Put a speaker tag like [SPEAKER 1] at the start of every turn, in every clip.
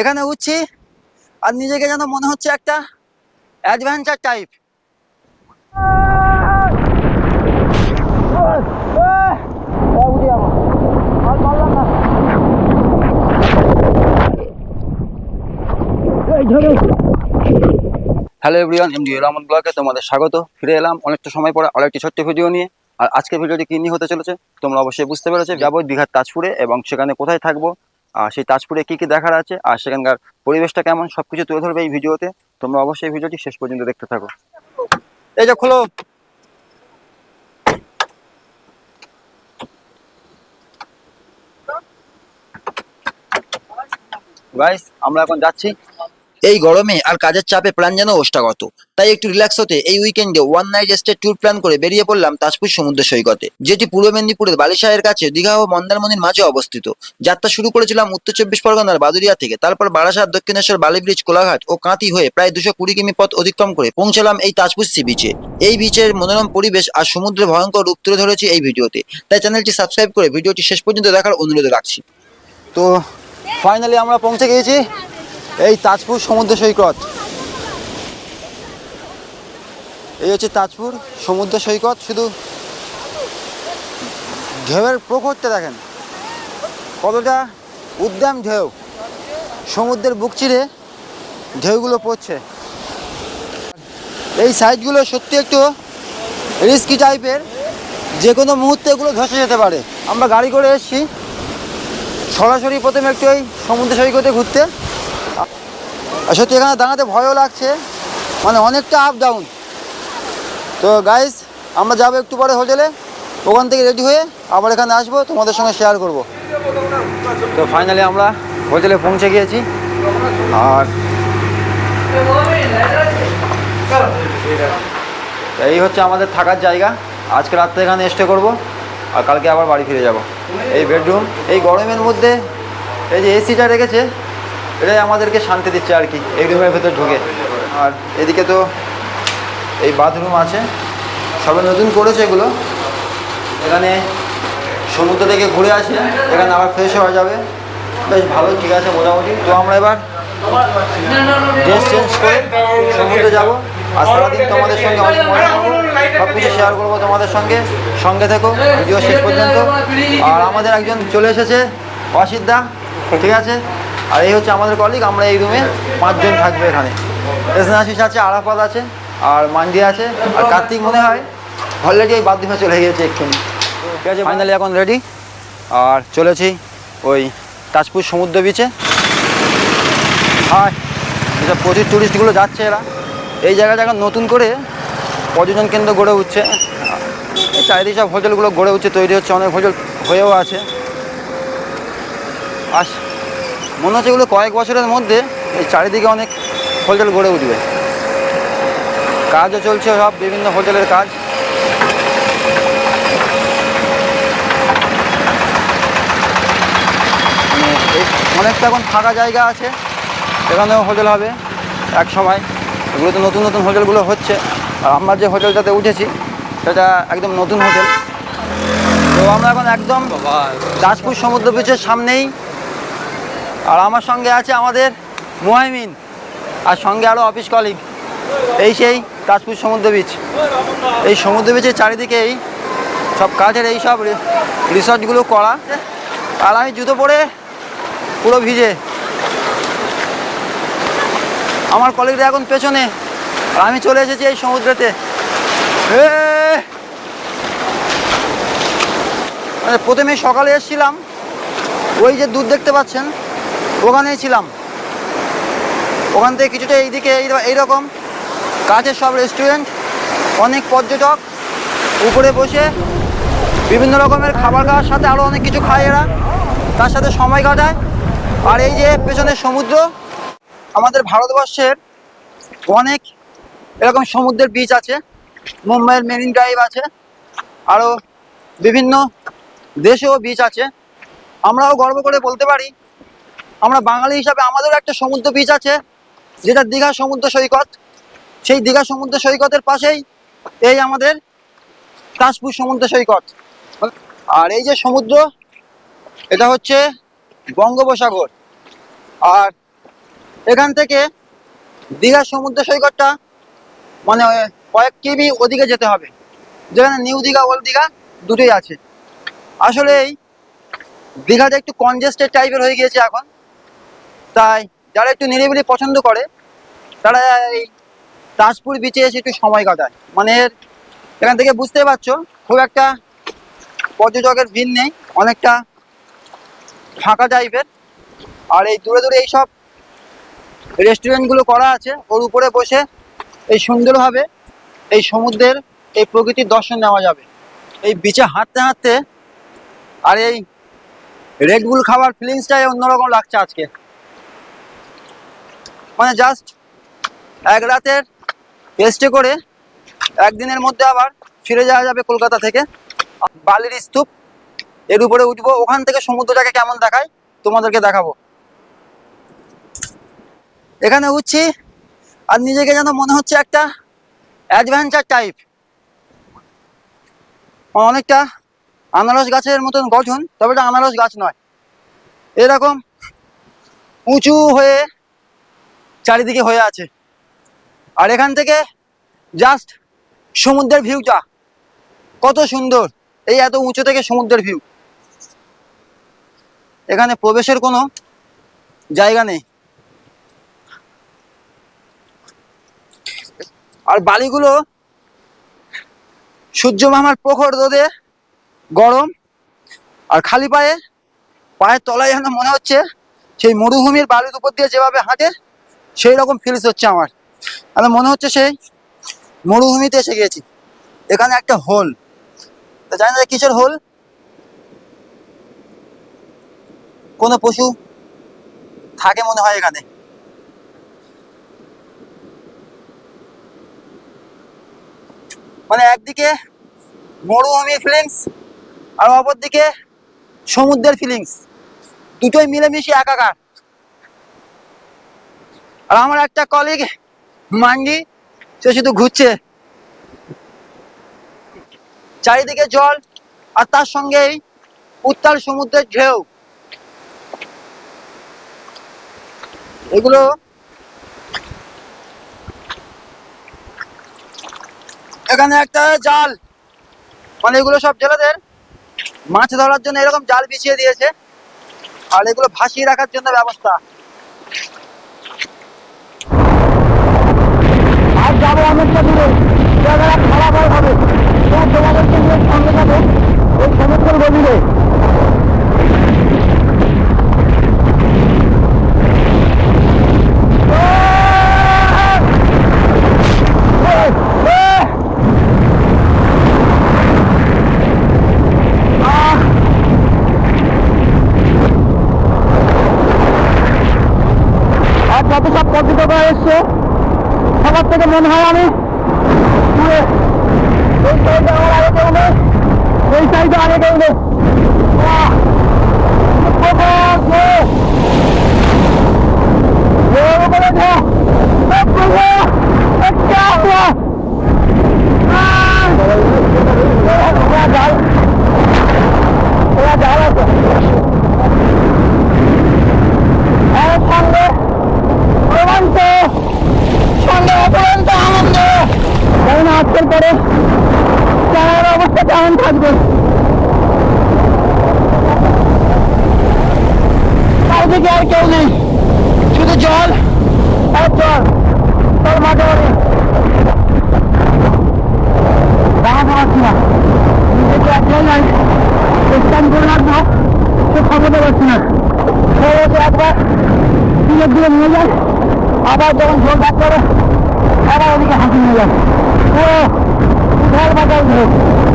[SPEAKER 1] এখানে উঠছি, আর নিজেকে যেন মনে হচ্ছে একটা adventure type hello everyone MD Rahman ব্লগে তোমাদের স্বাগত। ফিরে এলাম অনেকটা সময় পরে আরেকটি ছোট্ট ভিডিও নিয়ে। আর আজকের ভিডিওটি কি নিয়ে হতে চলেছে, তোমরা অবশ্যই বুঝতে পেরেছ। যাব দীঘার তাজপুরে এবং সেখানে কোথায় থাকব আর সেই তাজপুরে কী কী দেখার আছে? আর সেখানকার পরিবেশটা কেমন? সব কিছু তুলে ধরবে এই ভিডিওতে। তোমরা অবশ্যই ভিডিওটি শেষ পর্যন্ত দেখতে থাকো। এই যে খোলো। আমরা এখন যাচ্ছি। এই গরমে আর কাজের চাপে প্ল্যান যেন ওষ্ঠাগত। তাই একটু রিল্যাক্স হতে এই উইকেন্ডে one night stay tour plan করে বেরিয়ে পড়লাম তাজপুর সমুদ্র সৈকতে, যেটি পূর্ব মেদিনীপুরের বালিশাহের কাছে দীঘা ও মন্দারমণির মাঝে অবস্থিত। যাত্রা শুরু করেছিলাম উত্তর চব্বিশ পরগনার বাদুরিয়া থেকে, তারপর বারাসাত, দক্ষিণেশ্বর, বালি ব্রিজ কোলাঘাট ও কাঁতি হয়ে প্রায় দুশো কুড়ি কিমি পথ অতিক্রম করে পৌঁছালাম এই তাজপুর সি বিচে এই বিচের মনোরম পরিবেশ আর সমুদ্রের ভয়ঙ্কর রূপ তুলে ধরেছি এই ভিডিওতে। তাই চ্যানেলটি সাবস্ক্রাইব করে ভিডিওটি শেষ পর্যন্ত দেখার অনুরোধ রাখছি। তো ফাইনালি আমরা পৌঁছে গিয়েছি। এই তাজপুর সমুদ্র সৈকত। এই হচ্ছে তাজপুর সমুদ্র সৈকত, শুধু ঢেউয়ের প্রখরটা দেখেন। কতটা উদ্যাম ঢেউ। সমুদ্রের বুক চিরে ঢেউগুলো পড়ছে। এই সাইডগুলো সত্যি একটু রিস্কি টাইপের যে কোনো মুহূর্তে এগুলো ধসে যেতে পারে। আমরা গাড়ি করে এসেছি। সরাসরি প্রথমে একটু এই সমুদ্র সৈকতে ঘুরতে। সত্যি এখানে দাঁড়াতে ভয়ও লাগছে। মানে অনেকটা আপ ডাউন তো গাইস আমরা যাব একটু পরে হোটেলে। ওখান থেকে রেডি হয়ে আবার এখানে আসব, তোমাদের সঙ্গে শেয়ার করব। তো ফাইনালি আমরা হোটেলে পৌঁছে গিয়েছি। আর এই হচ্ছে আমাদের থাকার জায়গা। আজকে রাত্রে এখানে স্টে করব, আর কালকে আবার বাড়ি ফিরে যাব। এই বেডরুম এই গরমের মধ্যে এই যে এসিটা রেখেছে এটাই আমাদেরকে শান্তি দিচ্ছে আর কি এই রুমের ভেতর ঢুকে। আর এদিকে তো এই বাথরুম আছে, সবে নতুন করেছে এগুলো। এখানে সমুদ্র থেকে ঘুরে আসে, এখানে আবার ফ্রেশ হওয়া যাবে। বেশ ভালো, ঠিক আছে, মোটামুটি। তো আমরা এবার ড্রেস চেঞ্জ করে সমুদ্রে যাব। আর সারাদিন তোমাদের সঙ্গে অনেক মজা সব কিছু শেয়ার করব তোমাদের সঙ্গে। সঙ্গে থেকো ভিডিও শেষ পর্যন্ত। আর আমাদের একজন চলে এসেছে অসিদ্ধা ঠিক আছে? আর এই হচ্ছে আমাদের কলিগ আমরা এই রুমে পাঁচজন থাকবে এখানে। এসনাশিস আছে, আরাফাত আছে, আর মান্ডি আছে, আর কার্তিক মনে হয় অলরেডি এই বাথরুমে চলে গিয়েছে এক্ষুনি। ঠিক আছে ফাইনালি এখন রেডি আর চলেছি ওই তাজপুর সমুদ্র বিচে আর প্রচুর টুরিস্টগুলো যাচ্ছে এরা। এই জায়গাটা এখন নতুন করে পর্যটন কেন্দ্র গড়ে উঠছে। চারিদিকে সব হোটেলগুলো গড়ে উঠছে, তৈরি হচ্ছে, অনেক হোটেল হয়েও আছে। আস মনে হচ্ছে এগুলো কয়েক বছরের মধ্যে এই চারিদিকে অনেক হোটেল গড়ে উঠবে। কাজও চলছে সব বিভিন্ন হোটেলের কাজ। মানে অনেকটা এখন ফাঁকা জায়গা আছে এখানেও হোটেল হবে এক সময়। এগুলো তো নতুন নতুন হোটেলগুলো হচ্ছে। আর আমরা যে হোটেলটাতে উঠেছি সেটা একদম নতুন হোটেল। তো আমরা এখন একদম দাসপুর সমুদ্র বিচের সামনেই আর আমার সঙ্গে আছে আমাদের মোহাইমিন, আর সঙ্গে আরও অফিস কলিগ এই সেই তাজপুর সমুদ্র বিচ এই সমুদ্র বিচের চারিদিকেই সব কাঠের এই সব রি- রিসর্টগুলো করা। আর আমি জুতো পরে পুরো ভিজে। আমার কলিগরা এখন পেছনে। আর আমি চলে এসেছি এই সমুদ্রেতে! মানে প্রথমে সকালে এসেছিলাম। ওই যে দুধ দেখতে পাচ্ছেন ওখানেই ছিলাম। ওখান থেকে কিছুটা এইদিকে এই- এইরকম। কাছের সব রেস্টুরেন্ট অনেক পর্যটক, উপরে বসে বিভিন্ন রকমের খাবার খাওয়ার সাথে আরও অনেক কিছু খায় এরা। তার সাথে সময় কাটায়। আর এই যে পেছনে সমুদ্র, আমাদের ভারতবর্ষের অনেক এরকম সমুদ্রের বিচ আছে। মুম্বাইয়ের মেরিন ড্রাইভ আছে। আরও বিভিন্ন দেশেও বিচ আছে। আমরাও গর্ব করে বলতে পারি আমরা বাঙালি হিসাবে আমাদেরও একটা সমুদ্র বিচ আছে, যেটা দীঘা সমুদ্র সৈকত। সেই দীঘা সমুদ্র সৈকতের পাশেই এই আমাদের কাশপুর সমুদ্র সৈকত। আর এই যে সমুদ্র, এটা হচ্ছে বঙ্গোপসাগর। আর এখান থেকে দীঘা সমুদ্র সৈকতটা মানে কয়েক কিমি ওদিকে যেতে হবে। যেখানে নিউ দীঘা, ওল্ড দীঘা দুটোই আছে। আসলে এই দীঘাটা একটু কনজেস্টেড টাইপের হয়ে গিয়েছে এখন। তাই যারা একটু নিরিবিলি পছন্দ করে, তারা এই তাজপুর বিচে এসে একটু সময় কাটায়। মানে এখান থেকে বুঝতে পারছ, খুব একটা পর্যটকের ভিড় নেই, অনেকটা ফাঁকা টাইপের আর এই দূরে দূরে এইসব রেস্টুরেন্টগুলো করা আছে, ওর উপরে বসে এই সুন্দরভাবে এই সমুদ্রের এই প্রকৃতির দর্শন নেওয়া যাবে। এই বিচে হাঁটতে হাঁটতে আর এই রেডবুল খাবার ফিলিংসটাই অন্যরকম লাগছে আজকে। মানে জাস্ট এক রাতের স্টে করে একদিনের মধ্যে আবার ফিরে যাওয়া যাবে কলকাতা থেকে। বালির স্তূপ, এর উপরে উঠবো। ওখান থেকে সমুদ্রটাকে কেমন দেখায় তোমাদেরকে দেখাবো। এখানে উঠছি আর নিজেকে যেন মনে হচ্ছে একটা অ্যাডভেঞ্চার টাইপ অনেকটা আনারস গাছের মতন গঠন, তবে এটা আনারস গাছ নয়। এরকম উঁচু হয়ে চারিদিকে হয়ে আছে। আর এখান থেকে জাস্ট সমুদ্রের ভিউটা কত সুন্দর। এই এত উঁচু থেকে সমুদ্রের ভিউ এখানে প্রবেশের কোনো জায়গা নেই। আর বালিগুলো সূর্য মামার প্রখর রোদে গরম। আর খালি পায়ে, পায়ের তলায় যেন মনে হচ্ছে সেই মরুভূমির বালির উপর দিয়ে যেভাবে হাঁটে সেই রকম ফিলস হচ্ছে আমার। আমি মনে হচ্ছে সেই মরুভূমিতে এসে গেছি। এখানে একটা হোল তো জানি না কিসের হোল কোনো পশু থাকে মনে হয় এখানে। মানে একদিকে মরুভূমি ফিলিংস আর অপরদিকে সমুদ্রের ফিলিংস দুটোই মিলেমিশে একাকার। আর আমার একটা কলিগ মাঙ্গি, সে শুধু ঘুরছে। চারিদিকে জল, আর তার সঙ্গেই উত্তাল সমুদ্রের ঢেউ। এগুলো এখানে একটা জাল। মানে এগুলো সব জেলেদের মাছ ধরার জন্য এরকম জাল বিছিয়ে দিয়েছে। আর এগুলো ভাসিয়ে রাখার জন্য ব্যবস্থা। যাব অনেকটা দূরে। জায়গাটা ফলাফল হবে তোমার তোমাদেরকে নিয়ে সঙ্গে যাব ওই সমুদ্রের গভীরে আর যত সব পর্যটকরা এসছে সবার থেকে মনে হয় আমি এই সাইডে আমার থাকবে। চারদিকে আর কেউ নেই। শুধু জল আর জল। তার একলাই নাই। স্টান করে রাখব একবার দিনের দিকে নিয়ে আবার যখন ঝোল ডাক করে আবার ওদিকে হাসি নিয়ে যায়। ও ঘর বাজার। আহ!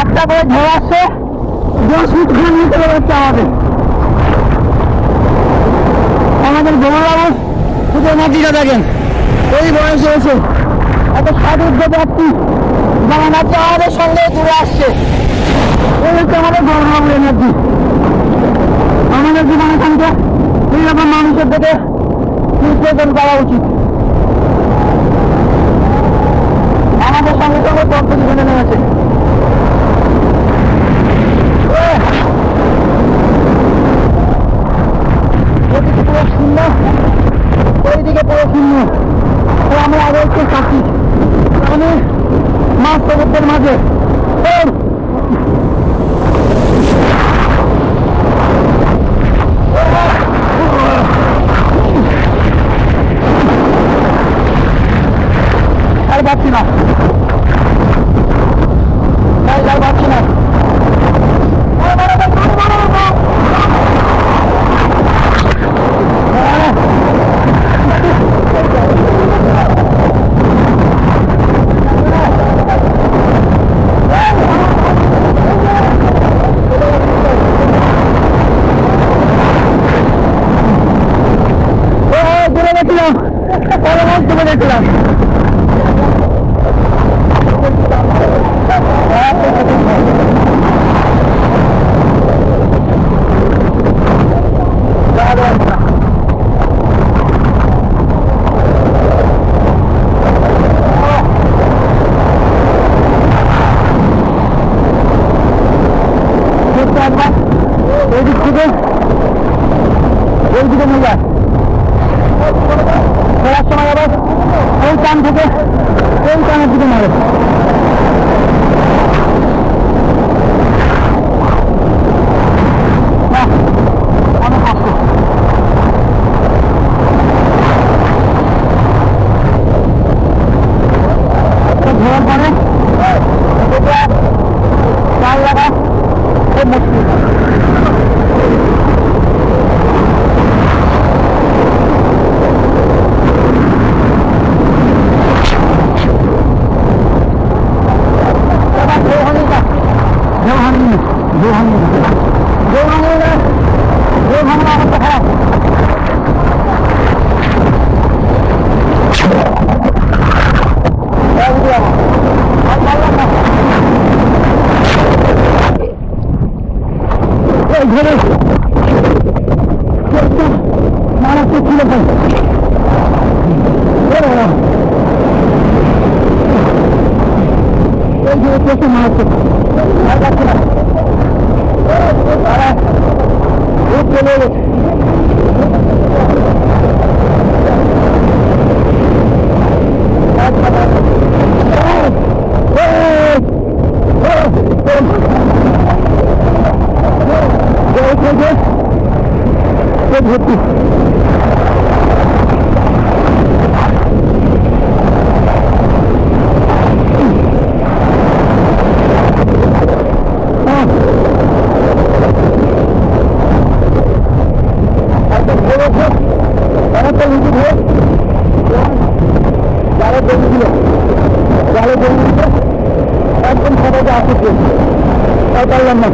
[SPEAKER 1] একটা করে আমাদের। এনার্জিটা দেখেন। এই বয়সে এসে এত সাধুর যাত্রী যেমন আজকে আমাদের সঙ্গে ঘুরে আসছে। এই হচ্ছে আমাদের গোমাবাবু এনার্জি। আমাদের জীবন
[SPEAKER 2] থেকে তিরিশ জন করা উচিত। আমাদের সঙ্গে সঙ্গে তথ্য জীবনে নেমেছে। ওদিকে পুরো শূন্য, ওইদিকে পুরো শূন্য। তো আমরা আরও একটু থাকি। মানে মাছ মাঝে এই, আর পাচ্ছি না আর আর পাচ্ছি না ও দূরে গেছিলাম পরে মন্তব্য দেখছিলাম ওইদিক থেকে ওইদিকে ফেরার সময় আবার ওই কান থেকে ওই কানের দিকে মারে বাহ, অনেক কষ্ট। তো ঘোরার পরে এটা চার লাগা খুব মুশকিল ঘরে মারাত্মক ছিল ভাই এই যে প্রচুর মারাত্মক আর পাচ্ছি না তারা খুব চলে গেছে ভর্তি অনেকটা নিচু ধরে জালে জমি ছিল জালে জমি ছিল একদম সবাইকে আসতে তাই পারলাম না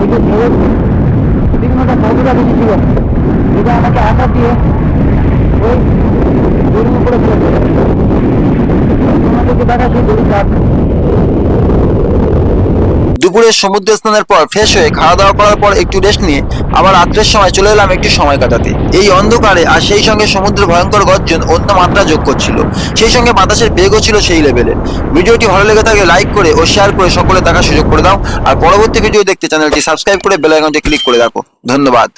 [SPEAKER 2] ওই যে ভোর বিভিন্নটা বেশি ছিল যেটা আমাকে আশা দিয়ে ওই দড়ির উপরে ফেলে তোমাদেরকে দেখা সেই দড়ি কাঠ
[SPEAKER 1] দুপুরে সমুদ্র স্নানের পর ফ্রেশ হয়ে খাওয়া দাওয়া করার পর একটু রেস্ট নিয়ে আবার রাত্রের সময় চলে এলাম একটু সময় কাটাতে। এই অন্ধকারে আর সেই সঙ্গে সমুদ্রের ভয়ঙ্কর গর্জন অন্য মাত্রা যোগ করছিল। সেই সঙ্গে বাতাসের বেগও ছিল সেই লেভেলে ভিডিওটি ভালো লেগে থাকলে লাইক করে ও শেয়ার করে সকলে দেখার সুযোগ করে দাও। আর পরবর্তী ভিডিও দেখতে চ্যানেলটি সাবস্ক্রাইব করে বেলাইকনটি ক্লিক করে রাখো। ধন্যবাদ।